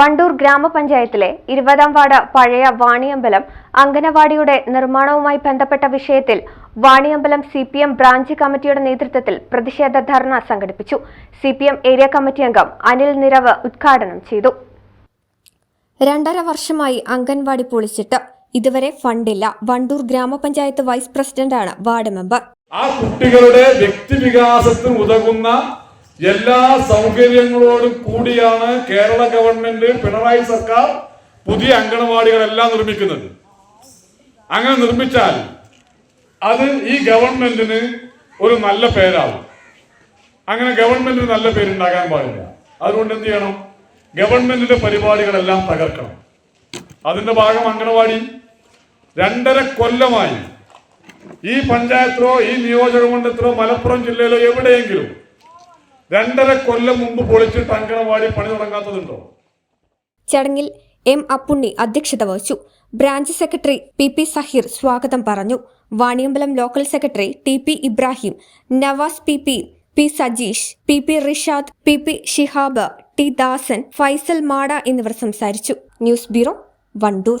വണ്ടൂർ ഗ്രാമപഞ്ചായത്തിലെ ഇരുപതാം വാർഡ് പഴയ വാണിയമ്പലം അങ്കനവാടിയുടെ നിർമ്മാണവുമായി ബന്ധപ്പെട്ട വിഷയത്തിൽ Vaniyambalam C P M branch committee നേതൃത്വത്തിൽ പ്രതിഷേധ ധർണ സംഘടിപ്പിച്ചു. C P M area committee അംഗം അനിൽ നിരവ് ഉദ്ഘാടനം ചെയ്തു. രണ്ടര വർഷമായി അംഗൻവാടി പൊളിച്ചിട്ട് ഇതുവരെ ഫണ്ടില്ല. വണ്ടൂർ ഗ്രാമപഞ്ചായത്ത് വൈസ് പ്രസിഡന്റാണ് വാർഡ് മെമ്പർ. ആ കുട്ടികളുടെ വ്യക്തിവികാസത്തിന് ഉതകുന്ന എല്ലാ സൗകര്യങ്ങളോടും കൂടിയാണ് കേരള ഗവൺമെന്റ് പിണറായി സർക്കാർ പുതിയ അങ്കണവാടികളെല്ലാം നിർമ്മിക്കുന്നത്. അങ്ങനെ നിർമ്മിച്ചാൽ അത് ഈ ഗവൺമെന്റിന് ഒരു നല്ല പേരാകും അങ്ങനെ ഗവൺമെന്റിന് നല്ല പേരുണ്ടാകാൻ പാടില്ല. അതുകൊണ്ട് എന്ത് ചെയ്യണം? ഗവൺമെന്റിന്റെ പരിപാടികളെല്ലാം തകർക്കണം. അതിന്റെ ഭാഗം അങ്കണവാടി രണ്ടര കൊല്ലമായി ഈ പഞ്ചായത്തിലോ ഈ നിയോജക മണ്ഡലത്തിലോ മലപ്പുറം ജില്ലയിലോ എവിടെയെങ്കിലും രണ്ടര കൊല്ലം മുമ്പ് പൊളിച്ചിട്ട് അങ്കണവാടി പണി തുടങ്ങാത്തതുണ്ടോ? ചടങ്ങിൽ എം അപ്പുണ്ണി അധ്യക്ഷത വഹിച്ചു. Branch secretary P P Saheer സ്വാഗതം പറഞ്ഞു. Vaniyambalam local secretary T P Ibrahim Navas P P P Sajeesh P P Rishad P P Shihab T Dasan Faisal Mada എന്നിവർ സംസാരിച്ചു. News bureau Wandoor.